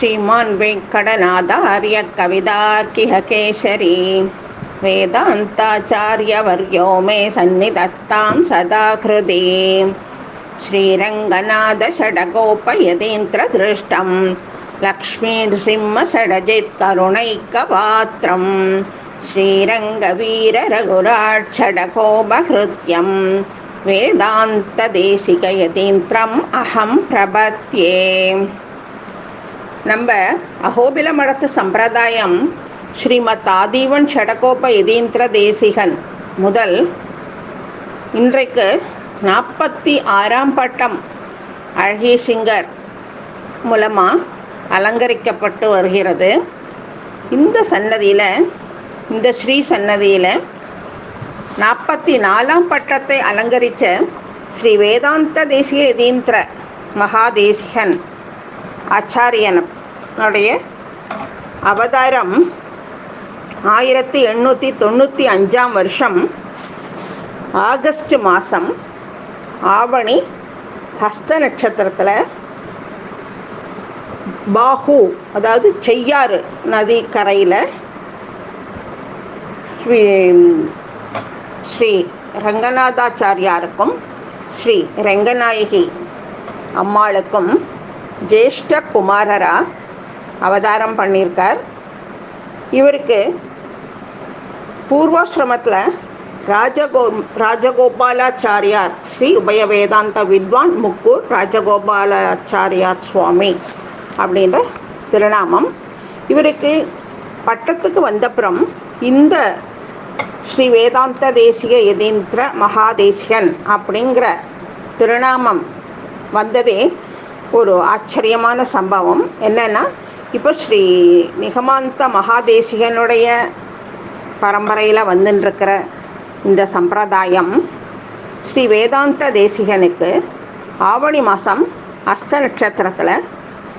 श्रीमान् वेङ्कटनाथार्य कवितार्किह केसरी वेदान्ताचार्यवर्यो मे सन्निधत्तां सदा हृदि श्रीरङ्गनाथषडगोपयतीन्द्रदृष्टं लक्ष्मीनृसिंहषडजित्करुणैकपात्रं श्रीरङ्गवीररघुराट्षडगोपहृत्यं வேதாந்ததேசிகயதீந்திரம் அகம் பிரபத்யே நம்ம அகோபில மடத்து சம்பிரதாயம் ஸ்ரீமத் ஆதீவன் ஷடகோப எதீந்திர தேசிகன் முதல் இன்றைக்கு நாற்பத்தி ஆறாம் பட்டம் அழகிய சிங்கர் மூலமாக அலங்கரிக்கப்பட்டு வருகிறது. இந்த சன்னதியில் இந்த ஸ்ரீ சன்னதியில் நாற்பத்தி நாலாம் பட்டத்தை அலங்கரித்த ஸ்ரீ வேதாந்த தேசிய எதீந்திர மகாதேசிகன் ஆச்சாரியனுடைய அவதாரம் ஆயிரத்தி எண்ணூற்றி தொண்ணூற்றி அஞ்சாம் வருஷம் ஆகஸ்ட் மாதம் ஆவணி ஹஸ்த நட்சத்திரத்தில் பாஹு அதாவது செய்யாறு நதி கரையில் ஸ்ரீ ஸ்ரீ ரங்கநாதாச்சாரியாருக்கும் ஸ்ரீ ரங்கநாயகி அம்மாளுக்கும் ஜேஷ்ட குமாரரா அவதாரம் பண்ணியிருக்கார். இவருக்கு பூர்வாசிரமத்தில் ராஜகோ ராஜகோபாலாச்சாரியார் ஸ்ரீ உபய வேதாந்த வித்வான் முக்கூர் ராஜகோபாலாச்சாரியார் சுவாமி அப்படின்ற திருநாமம். இவருக்கு பட்டத்துக்கு வந்தப்புறம் இந்த ஸ்ரீ வேதாந்த தேசிய யதீந்திர மகாதேசியன் அப்படிங்கிற திருநாமம் வந்ததே ஒரு ஆச்சரியமான சம்பவம். என்னென்னா இப்போ ஸ்ரீ நிகமாந்த மகாதேசிகனுடைய பரம்பரையில் வந்துட்டுருக்கிற இந்த சம்பிரதாயம் ஸ்ரீ வேதாந்த தேசிகனுக்கு ஆவணி மாதம் அஸ்த நட்சத்திரத்தில்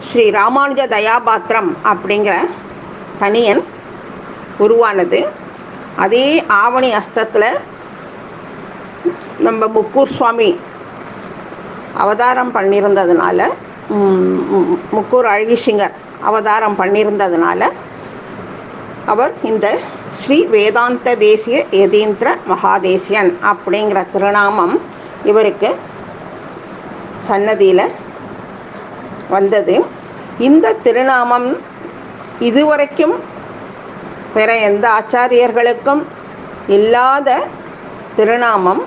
ஸ்ரீ ராமானுஜ தயாபாத்திரம் அப்படிங்கிற தனியன் உருவானது. அதே ஆவணி அஸ்தத்தில் நம்ம முக்கூர் சுவாமி அவதாரம் பண்ணியிருந்ததுனால முக்கூர் அழகிசிங்கர் அவதாரம் பண்ணியிருந்ததுனால அவர் இந்த ஸ்ரீ வேதாந்த தேசிய யதீந்திர மகாதேசியன் அப்படிங்கிற திருநாமம் இவருக்கு சன்னதியில் வந்தது. இந்த திருநாமம் இதுவரைக்கும் பிற எந்த ஆச்சாரியர்களுக்கும் இல்லாத திருநாமம்.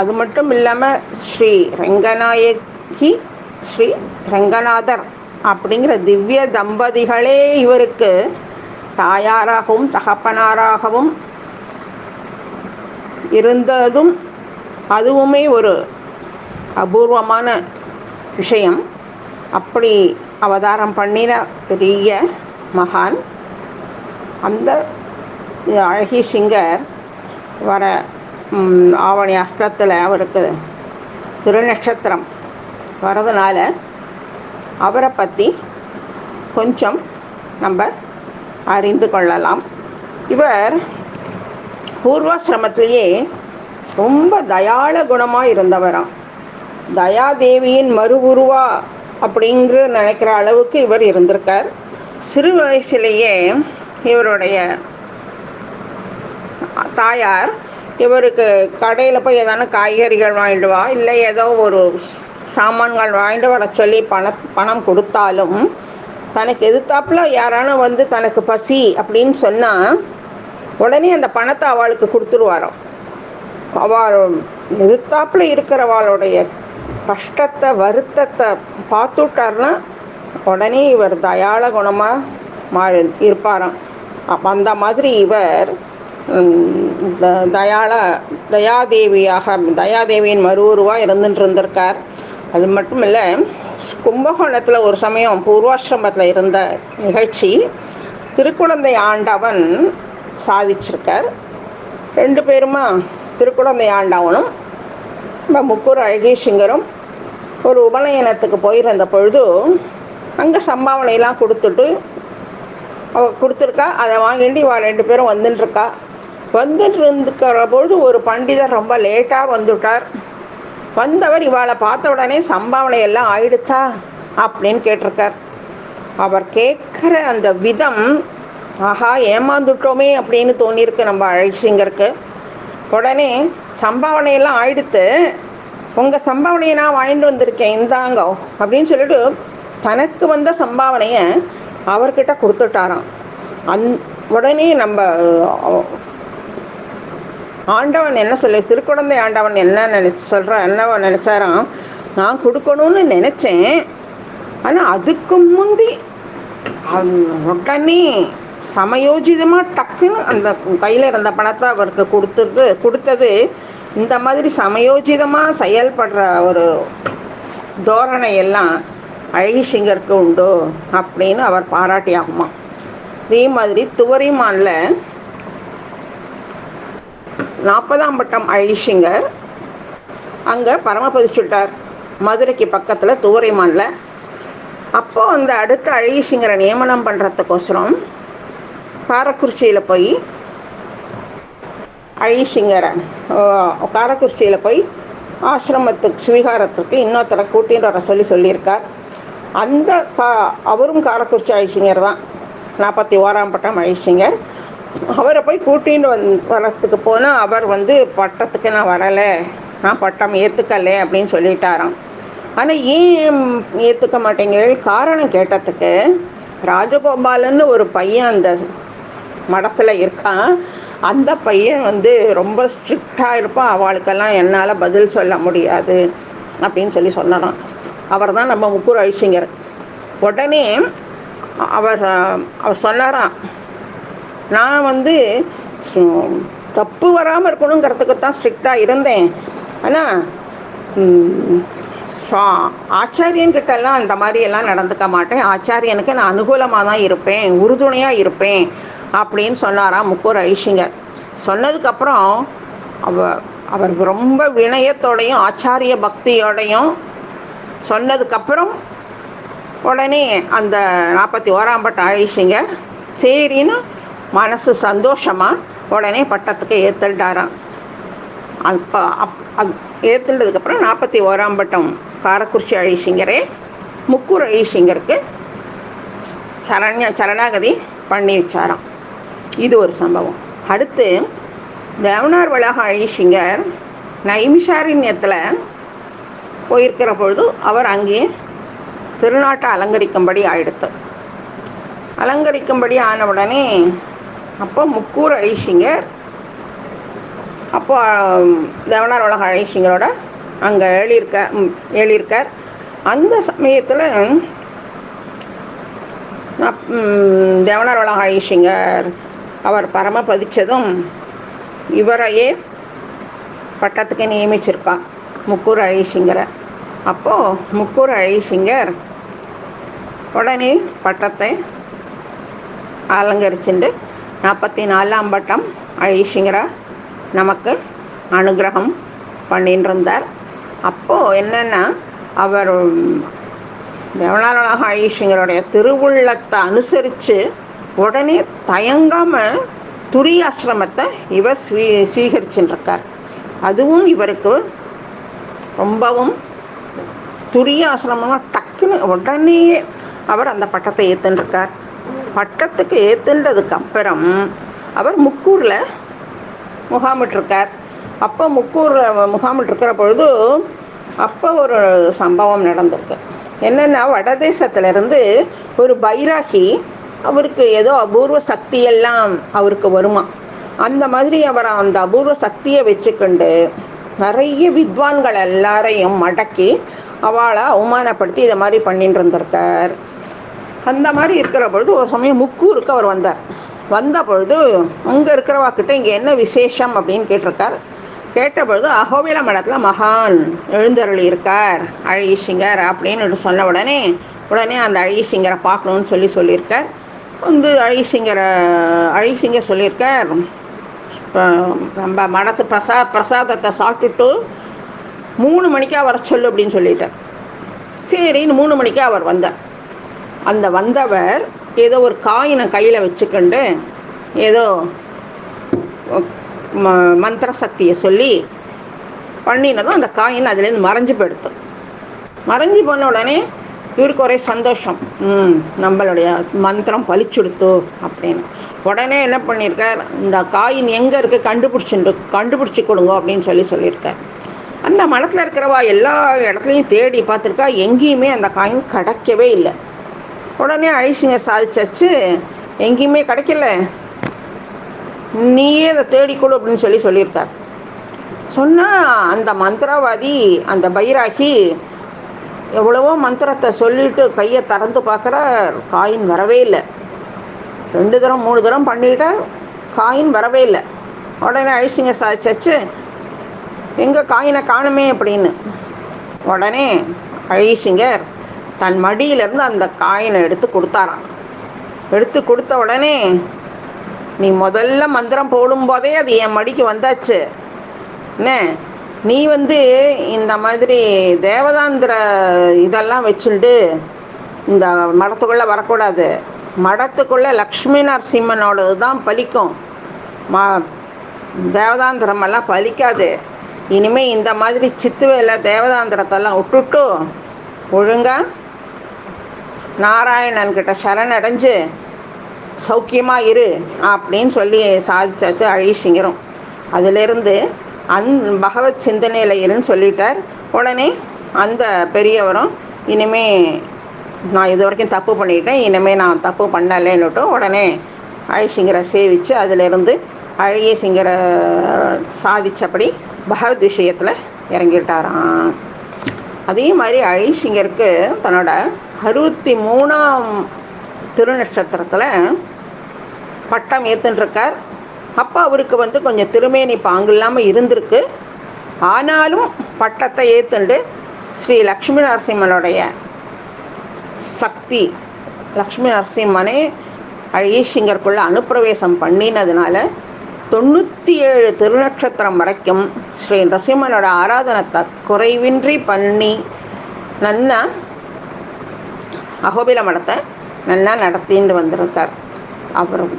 அது மட்டும் இல்லாமல் ஸ்ரீ ரங்கநாயக் ஸ்ரீ ரங்கநாதர் அப்படிங்கிற திவ்ய தம்பதிகளே இவருக்கு தாயாராகவும் தகப்பனாராகவும் இருந்ததும் அதுவுமே ஒரு அபூர்வமான விஷயம். அப்படி அவதாரம் பண்ணின பெரிய மகான் அந்த அழகி சிங்கர் வர ஆவணி அஸ்தத்தில் அவருக்கு திருநட்சத்திரம் வரதுனால அவரை பற்றி கொஞ்சம் நம்ம அறிந்து கொள்ளலாம். இவர் பூர்வாசிரமத்திலேயே ரொம்ப தயாள குணமாக இருந்தவராம். தயாதேவியின் மறு உருவா அப்படிங்கிற நினைக்கிற அளவுக்கு இவர் இருந்திருக்கார். சிறு வயசுலேயே இவருடைய தாயார் இவருக்கு கடையில் போய் எதனா காய்கறிகள் வாங்கிடுவா இல்லை ஏதோ ஒரு சாமான்கள் வாங்கிட்டு வர சொல்லி பண பணம் கொடுத்தாலும் தனக்கு எதிர்த்தாப்புல யாரானும் வந்து தனக்கு பசி அப்படின்னு சொன்னால் உடனே அந்த பணத்தை அவளுக்கு கொடுத்துருவாராம். அவள் எதிர்த்தாப்புல இருக்கிறவாளுடைய கஷ்டத்தை வருத்தத்தை பார்த்துட்டார்னா உடனே இவர் தயாள குணமாக மா இருப்பாராம். அப்போ அந்த மாதிரி இவர் தயாள தயாதேவியாக தயாதேவியின் மறு உருவாக இருந்துட்டு இருந்திருக்கார். அது மட்டும் இல்லை கும்பகோணத்தில் ஒரு சமயம் பூர்வாசிரமத்தில் இருந்த நிகழ்ச்சி திருக்குழந்தை ஆண்டவன் சாதிச்சிருக்கார். ரெண்டு பேருமா திருக்குழந்தை ஆண்டவனும் நம்ம முக்கூர் அழகேசிங்கரும் ஒரு உபநயனத்துக்கு போயிருந்த பொழுது அங்கே சம்பாவனையெல்லாம் கொடுத்துட்டு அவ கொடுத்துருக்கா அதை வாங்கிட்டு இவா ரெண்டு பேரும் வந்துட்டுருக்கா வந்துட்டு இருந்துக்கிற பொழுது ஒரு பண்டிதர் ரொம்ப லேட்டாக வந்துட்டார். வந்தவர் இவாளை பார்த்த உடனே சம்பாவனை எல்லாம் ஆயிடுத்தா அப்படின்னு கேட்டிருக்கார். அவர் கேட்குற அந்த விதம் ஆஹா ஏமாந்துட்டோமே அப்படின்னு தோணியிருக்கு நம்ம அழைச்சிங்கருக்கு உடனே சம்பாவனையெல்லாம் ஆயிடுத்து உங்கள் சம்பாவனையை நான் வாங்கிட்டு வந்திருக்கேன் இந்தாங்க அப்படின்னு சொல்லிட்டு தனக்கு வந்த சம்பாவனையை அவர்கிட்ட கொடுத்துட்டாராம். அந் உடனே நம்ம ஆண்டவன் என்ன சொல்லி திருக்குழந்தை ஆண்டவன் என்ன நினச்சி சொல்கிறான் என்னவோ நினச்சாராம்? நான் கொடுக்கணும்னு நினச்சேன். ஆனால் அதுக்கு முந்தி உடனே சமயோஜிதமாக டக்குன்னு அந்த கையில் இருந்த பணத்தை அவருக்கு கொடுத்துறது கொடுத்தது இந்த மாதிரி சமயோஜிதமாக செயல்படுற ஒரு தோரணை எல்லாம் அழகி சிங்கருக்கு உண்டோ அப்படின்னு அவர் பாராட்டியாகுமா அதே மாதிரி துவரிமானில் நாற்பதாம் பட்டம் அழிஷிங்க அங்கே பரமபதிச்சுட்டார் மதுரைக்கு பக்கத்தில் துவரைமானில் அப்போது அந்த அடுத்த அழகிசிங்கரை நியமனம் பண்ணுறதுக்கோசரம் காரக்குறிச்சியில் போய் அழிசிங்கரை காரக்குறிச்சியில் போய் ஆசிரமத்துக்கு ஸ்வீகாரத்துக்கு இன்னொருத்தரை கூட்டின்னு வர சொல்லி சொல்லியிருக்கார். அந்த கா அவரும் காரக்குறிச்சி அழிசிங்கர் தான் நாற்பத்தி ஓராம் பட்டம் அழிசிங்கர் அவரை போய் கூட்டின்னு வந் வரத்துக்கு போனால் அவர் வந்து பட்டத்துக்கு நான் வரலை. நான் பட்டம் ஏற்றுக்கலை அப்படின்னு சொல்லிட்டாராம். ஆனால் ஏன் ஏற்றுக்க மாட்டேங்கிறீர்கள் காரணம் கேட்டதுக்கு ராஜகோபாலன்னு ஒரு பையன் அந்த மடத்தில் இருக்கான். அந்த பையன் வந்து ரொம்ப ஸ்ட்ரிக்டாக இருப்பான். அவளுக்கெல்லாம் என்னால் பதில் சொல்ல முடியாது அப்படின்னு சொல்லி சொன்னாராம். அவர் தான் நம்ம முக்கூர் அழிச்சிங்கர். உடனே அவர் அவர் சொன்னாராம். நான் வந்து தப்பு வராமல் இருக்கணுங்கிறதுக்கு தான் ஸ்ட்ரிக்டாக இருந்தேன். ஆனால் ஆச்சாரியன்கிட்டலாம் அந்த மாதிரியெல்லாம் நடந்துக்க மாட்டேன். ஆச்சாரியனுக்கு நான் அனுகூலமாக தான் இருப்பேன் உறுதுணையாக இருப்பேன் அப்படின்னு சொன்னாராம் முக்கூர் ஐஷிங்கர். சொன்னதுக்கப்புறம் அவ அவர் ரொம்ப வினயத்தோடையும் ஆச்சாரிய பக்தியோடையும் சொன்னதுக்கப்புறம் உடனே அந்த நாற்பத்தி ஓராம் பட்ட சரின்னா சரின்னு மனசு சந்தோஷமாக உடனே பட்டத்துக்கு ஏற்றுட்டாராம் அப்போ அப் அப் ஏற்றுனதுக்கப்புறம் நாற்பத்தி ஓராம் பட்டம் காரக்குறிச்சி அழிசிங்கரே முக்கூர் அழிசிங்கருக்கு சரண்ய சரணாகதி பண்ணி வச்சாராம். இது ஒரு சம்பவம். அடுத்து தேவனார் வளாக அழிசிங்கர் நைமிஷாரண்யத்தில் போயிருக்கிற பொழுது அவர் அங்கே திருநாட்டை அலங்கரிக்கும்படி ஆயிடுத்து. அலங்கரிக்கும்படி ஆன உடனே அப்போ முக்கூர் அழிசிங்கர் அப்போ தேவனார் உலக அழிசிங்கரோட அங்கே எழுதியிருக்க எழுதியிருக்கார். அந்த சமயத்தில் தேவனார் உலக அழிசிங்கர் அவர் பரம பதித்ததும் இவரையே பட்டத்துக்கு நியமிச்சிருக்கான் முக்கூர் அழிசிங்கரை. அப்போது முக்கூர் அழிசிங்கர் உடனே பட்டத்தை அலங்கரிச்சுட்டு நாற்பத்தி நாலாம் பட்டம் அழிசிங்கிற நமக்கு அனுகிரகம் பண்ணின்றிருந்தார். இருந்தார் அப்போது என்னென்னா அவர் தேவனாரனாக அழிசிங்கருடைய திருவுள்ளத்தை அனுசரித்து உடனே தயங்காமல் துரிய ஆசிரமத்தை இவர் ஸ்வீ ஸ்வீகரிச்சுருக்கார் அதுவும் இவருக்கு ரொம்பவும் துரிய ஆசிரமமாக டக்குன்னு உடனேயே அவர் அந்த பட்டத்தை ஏற்றுருக்கார் பட்டத்துக்கு ஏற்றுன்றதுக்கு அப்புறம் அவர் முக்கூரில் முகாமிட்டிருக்கார். அப்போ முக்கூரில் முகாமிட்டிருக்கிற பொழுது அப்போ ஒரு சம்பவம் நடந்திருக்கு. என்னென்னா வடதேசத்துலேருந்து ஒரு பைராகி அவருக்கு ஏதோ அபூர்வ சக்தியெல்லாம் அவருக்கு வருமா? அந்த மாதிரி அவர் அந்த அபூர்வ சக்தியை வச்சுக்கொண்டு நிறைய வித்வான்கள் எல்லாரையும் மடக்கி அவளை அவமானப்படுத்தி இதை மாதிரி பண்ணிட்டு இருந்திருக்கார். அந்த மாதிரி இருக்கிற பொழுது ஒரு சமயம் முக்கூருக்கு அவர் வந்தார். வந்த பொழுது அங்கே இருக்கிறவாக்கிட்ட இங்கே என்ன விசேஷம் அப்படின்னு கேட்டிருக்கார். கேட்ட பொழுது அகோவில மடத்தில் மகான் எழுந்தருளி இருக்கார். அழகிசிங்கர் அப்படின்னு சொன்ன உடனே உடனே அந்த அழகிசிங்கரை பார்க்கணுன்னு சொல்லி சொல்லியிருக்கார். வந்து அழகிசிங்கரை அழகிசிங்கர் சொல்லியிருக்கார் நம்ம மடத்து பிரசா பிரசாதத்தை சாப்பிட்டுட்டு மூணு மணிக்காக வர சொல்லு அப்படின்னு சொல்லிட்டார். சரின்னு மூணு மணிக்கு அவர் வந்தார். அந்த வந்தவர் ஏதோ ஒரு காயினை கையில் வச்சுக்கொண்டு ஏதோ ம மந்திர சக்தியை சொல்லி பண்ணினதும் அந்த காயின் அதுலேருந்து மறைஞ்சு போயிடுத்து மறைஞ்சு போன உடனே இவருக்கு ஒரே சந்தோஷம். ம் நம்மளுடைய மந்திரம் பலிச்சுடுத்து அப்படின்னு. உடனே என்ன பண்ணியிருக்கார்? இந்த காயின் எங்கே இருக்குது கண்டுபிடிச்சுட்டு கண்டுபிடிச்சி கொடுங்க அப்படின்னு சொல்லி சொல்லியிருக்கார். அந்த மடத்தில் இருக்கிறவா எல்லா இடத்துலையும் தேடி பார்த்துருக்கா எங்கேயுமே அந்த காயின் கிடைக்கவே இல்லை. உடனே அழிசிங்க சாதிச்சாச்சு. எங்கேயுமே கிடைக்கல. நீயே அதை தேடிக்கொடு அப்படின்னு சொல்லி சொல்லியிருக்கார். சொன்னால் அந்த மந்திரவாதி அந்த பைராகி எவ்வளவோ மந்திரத்தை சொல்லிட்டு கையை திறந்து பார்க்குற காயின் வரவே இல்லை. ரெண்டு தரம் மூணு தரம் பண்ணிட்டா காயின் வரவே இல்லை. உடனே அழிசிங்க சாதிச்சாச்சு. எங்கள் காயினை காணுமே அப்படின்னு. உடனே அழிசிங்கர் தன் மடியிலிருந்து அந்த காயினை எடுத்து கொடுத்தாராம். எடுத்து கொடுத்த உடனே நீ முதல்ல மந்திரம் போடும்போதே அது என் மடிக்கு வந்தாச்சு. என்ன? நீ வந்து இந்த மாதிரி தேவதாந்திர இதெல்லாம் வச்சுட்டு இந்த மடத்துக்குள்ளே வரக்கூடாது. மடத்துக்குள்ளே லக்ஷ்மி நரசிம்மனோடது தான் பலிக்கும். மா தேவதாந்திரமெல்லாம் பலிக்காது. இனிமேல் இந்த மாதிரி சித்து வேலை தேவதாந்திரத்தெல்லாம் விட்டுட்டு ஒழுங்காக நாராயணன் கிட்ட சரணடைஞ்சு சௌக்கியமாக இரு அப்படின்னு சொல்லி சாதிச்சாச்சு அழிசிங்கிறோம் அதிலிருந்து அந் பகவத் சிந்தனையில் இருன்னு சொல்லிட்டார். உடனே அந்த பெரியவரும் இனிமே நான் இது வரைக்கும் தப்பு பண்ணிட்டேன். இனிமேல் நான் தப்பு பண்ணலைன்னுட்டு உடனே அழிசிங்கரை சேவித்து அதிலிருந்து அழகிய சிங்கரை சாதித்தபடி பகவத் விஷயத்தில் இறங்கிட்டாராம். அதே மாதிரி அழிசிங்கருக்கு தன்னோட அறுபத்தி மூணாம் திருநட்சத்திரத்தில் பட்டம் ஏற்றுன்ட்ருக்கார் அப்போ அவருக்கு வந்து கொஞ்சம் திருமேனி பாங்கு இல்லாமல் இருந்திருக்கு. ஆனாலும் பட்டத்தை ஏற்றுண்டு ஸ்ரீ லக்ஷ்மி நரசிம்மனுடைய சக்தி லக்ஷ்மி நரசிம்மனே அழீஷிங்கருக்குள்ள அனுப்பிரவேசம் பண்ணினதுனால தொண்ணூற்றி ஏழு திருநட்சத்திரம் வரைக்கும் ஸ்ரீ நரசிம்மனோட ஆராதனத்தை குறைவின்றி பண்ணி நன்னா அகோபில மடத்தை நல்லா நடத்தின்னு வந்திருக்கார். அப்புறம்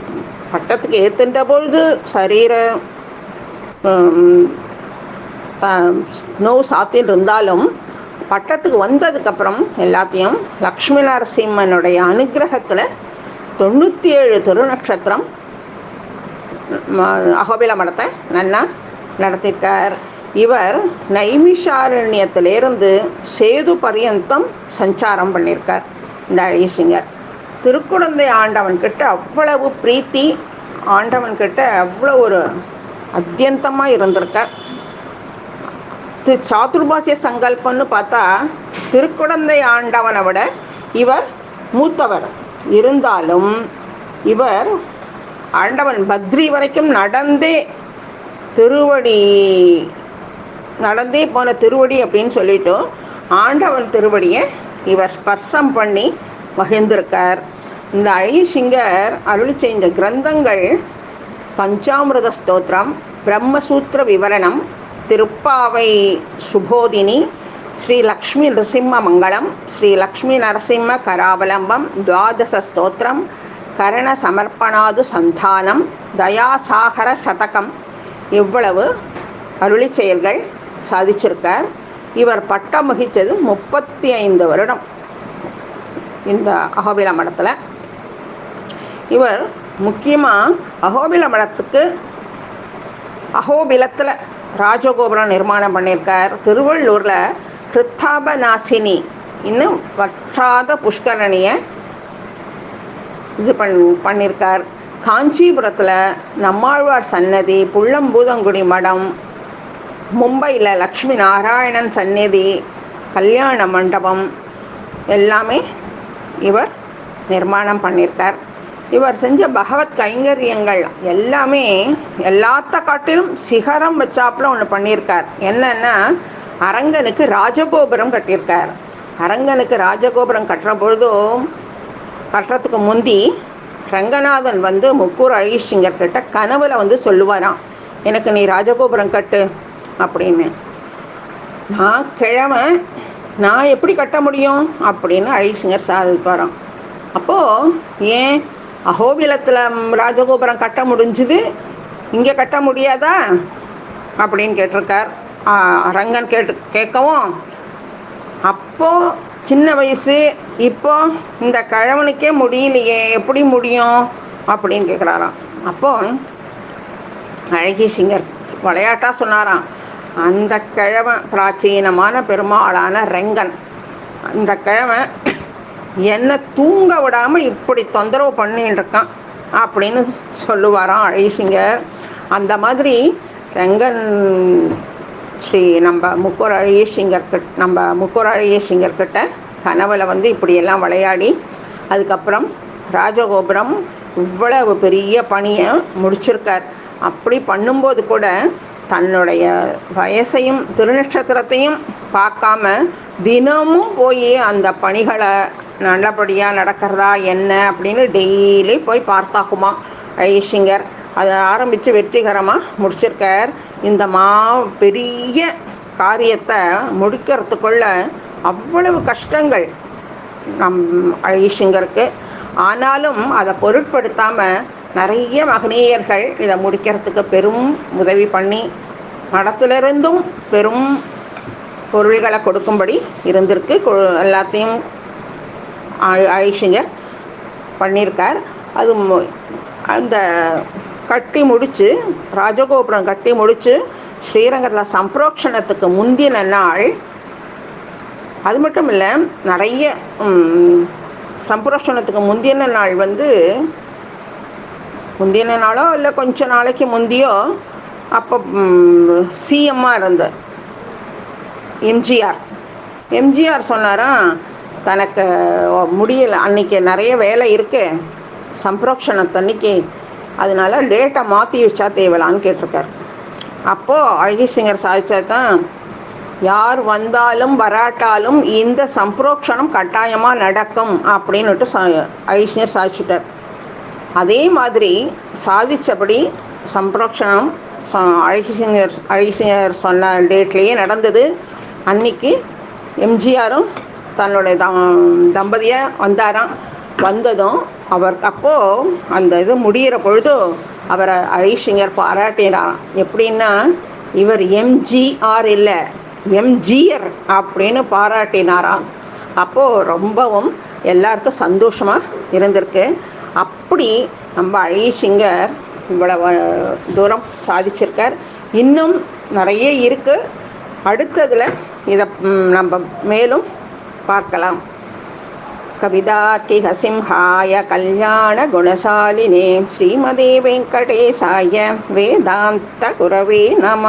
பட்டத்துக்கு ஏற்றுன்ற பொழுது சரீர நோவு சாத்தின்னு இருந்தாலும் பட்டத்துக்கு வந்ததுக்கப்புறம் எல்லாத்தையும் லக்ஷ்மி நரசிம்மனுடைய அனுகிரகத்தில் தொண்ணூற்றி ஏழு திருநக்ஷத்திரம் அகோபில மடத்தை நன்னா நடத்தியிருக்கார் இவர் நைமிஷாரண்யத்திலேருந்து சேது பரியந்தம் சஞ்சாரம் பண்ணியிருக்கார் இந்த அழகிசிங்கர் திருக்குழந்தை ஆண்டவன்கிட்ட அவ்வளவு பிரீத்தி ஆண்டவன்கிட்ட அவ்வளோ ஒரு அத்தியந்தமாக இருந்திருக்கார். திரு சாதுர்பாசிய சங்கல்பம்னு பார்த்தா திருக்குழந்தை ஆண்டவனை விட இவர் மூத்தவர். இருந்தாலும் இவர் ஆண்டவன் பத்ரி வரைக்கும் நடந்தே திருவடி நடந்தே போன திருவடி அப்படின்னு சொல்லிட்டு ஆண்டவன் திருவடியை இவர் ஸ்பர்சம் பண்ணி மகிழ்ந்திருக்கார். இந்த அழிசிங்கர் அருள் செய்த கிரந்தங்கள் பஞ்சாமிரத ஸ்தோத்திரம் பிரம்மசூத்திர விவரணம் திருப்பாவை சுபோதினி ஸ்ரீ லக்ஷ்மி நரசிம்ம மங்களம் ஸ்ரீ லக்ஷ்மி நரசிம்ம கராவலம்பம் துவாதச ஸ்தோத்திரம் கரண சமர்ப்பணாது சந்தானம் தயாசாகர சதகம். இவ்வளவு அருளி செயல்கள் சாதிச்சிருக்கார். இவர் பட்டம் வகித்தது முப்பத்தி ஐந்து வருடம். இந்த அகோபில மடத்தில். இவர் முக்கியமாக அகோபில மடத்துக்கு அகோபிலத்தில் ராஜகோபுரம் நிர்மாணம் பண்ணியிருக்கார். திருவள்ளூரில் கிருத்தாபநாசினி இன்னும் வற்றாத புஷ்கரணியை இது பண் பண்ணியிருக்கார். காஞ்சிபுரத்தில் நம்மாழ்வார் சன்னதி புள்ளம்பூதங்குடி மடம் மும்பையில் லக்ஷ்மி நாராயணன் சந்நிதி கல்யாண மண்டபம் எல்லாமே இவர் நிர்மாணம் பண்ணியிருக்கார் இவர் செஞ்ச பகவத் கைங்கரியங்கள் எல்லாமே எல்லாத்த காட்டிலும் சிகரம் வச்சாப்புல ஒன்று பண்ணியிருக்கார் என்னன்னா அரங்கனுக்கு ராஜகோபுரம் கட்டியிருக்கார் அரங்கனுக்கு ராஜகோபுரம் கட்டுற பொழுதும் கட்டுறதுக்கு முந்தி ரங்கநாதன் வந்து முக்கூர் அழகிசிங்கர் கிட்ட கனவுல வந்து சொல்லுவாராம். எனக்கு நீ ராஜகோபுரம் கட்டு. அப்படின்னு. நான் கிழமை நான் எப்படி கட்ட முடியும்? அப்படின்னு அழகிசிங்கர் சாதிப்பாராம். அப்போது ஏன் அகோபிலத்தில் ராஜகோபுரம் கட்ட முடிஞ்சுது? இங்கே கட்ட முடியாதா? அப்படின்னு கேட்டிருக்கார். ரங்கன் கேட்டு கேட்கவும் அப்போது சின்ன வயசு இப்போ இந்த கிழவனுக்கே முடியலையே எப்படி முடியும்? அப்படின்னு கேட்குறாராம். அப்போ அழகி சிங்கர் விளையாட்டாக சொன்னாராம். அந்த கிழவன் பிராச்சீனமான பெருமாளான ரெங்கன் அந்த கிழவன் என்னை தூங்க விடாமல் இப்படி தொந்தரவு பண்ணின்னு இருக்கான் அப்படின்னு சொல்லுவாராம் அழகிசிங்கர். அந்த மாதிரி ரெங்கன் ஸ்ரீ நம்ம முக்கூர் அழகிசிங்கர் கிட்ட நம்ம முக்கூர் அழகிசிங்கர் கிட்ட கனவுல வந்து இப்படியெல்லாம் விளையாடி அதுக்கப்புறம் ராஜகோபுரம் இவ்வளவு பெரிய பணியை முடிச்சிருக்கார். அப்படி பண்ணும்போது கூட தன்னுடைய வயசையும் திருநட்சத்திரத்தையும் பார்க்காம தினமும் போய் அந்த பணிகளை நல்லபடியாக நடக்கிறதா என்ன அப்படின்னு டெய்லி போய் பார்த்தாகுமா. ஐஷிங்கர் அதை ஆரம்பித்து வெற்றிகரமாக முடிச்சிருக்கார். இந்த மா பெரிய காரியத்தை முடிக்கிறதுக்குள்ள அவ்வளவு கஷ்டங்கள் நம் ஐஷிங்கருக்கு ஆனாலும் அதை பொருட்படுத்தாமல் நிறைய மகனீயர்கள் இதை முடிக்கிறதுக்கு பெரும் உதவி பண்ணி மடத்திலிருந்தும் பெரும் பொருள்களை கொடுக்கும்படி இருந்திருக்கு. எல்லாத்தையும் ஐஷிங்கர் பண்ணியிருக்கார். அது அந்த கட்டி முடித்து ராஜகோபுரம் கட்டி முடித்து ஸ்ரீரங்கத்தில் சம்பரோக்ஷணத்துக்கு முந்தின நாள் அது மட்டும் இல்லை நிறைய சம்பரோஷணத்துக்கு முந்தின நாள் வந்து முந்தின நாளோ இல்லை கொஞ்ச நாளைக்கு முந்தியோ அப்போ சிஎம்மாக இருந்தார். எம்ஜிஆர். எம்ஜிஆர் சொன்னாராம் தனக்கு முடியலை அன்றைக்கி நிறைய வேலை இருக்கு சம்பரோக்ஷணத்தன்னைக்கு அதனால டேட்டை மாற்றி வச்சா தேவலான்னு கேட்டிருக்கார். அப்போது அழகி சிங்கர் சாதிச்சா தான் யார் வந்தாலும் வராட்டாலும் இந்த சம்பரோக்ஷணம் கட்டாயமாக நடக்கும் அப்படின்னுட்டு சா அழிசிங்கர் சாதிச்சுட்டார். அதே மாதிரி சாதித்தபடி சம்பிரோக்ஷணம் அழகிசிங்கர் அழகிசிங்கர் சொன்ன டேட்லேயே நடந்தது. அன்னைக்கு எம்ஜிஆரும் தன்னுடைய தம் தம்பதியை வந்தாராம். வந்ததும் அவர் அப்போது அந்த இது முடிகிற பொழுது அவரை அழகிசிங்கர் பாராட்டினாராம். எப்படின்னா இவர் எம்ஜிஆர் இல்லை எம்ஜிஆர் அப்படின்னு பாராட்டினாராம். அப்போது ரொம்பவும் எல்லாருக்கும் சந்தோஷமாக இருந்திருக்கு. அப்படி நம்ம அழகிசிங்கர் இவ்வளவு தூரம் சாதிச்சிருக்கார். இன்னும் நிறைய இருக்குது அடுத்ததில் இதை நம்ம மேலும் பார்க்கலாம். கவிதார்க்கிகசிம்ஹாய கல்யாண குணசாலினே ஸ்ரீமதே வெங்கடேசாய வேதாந்த குரவே நம.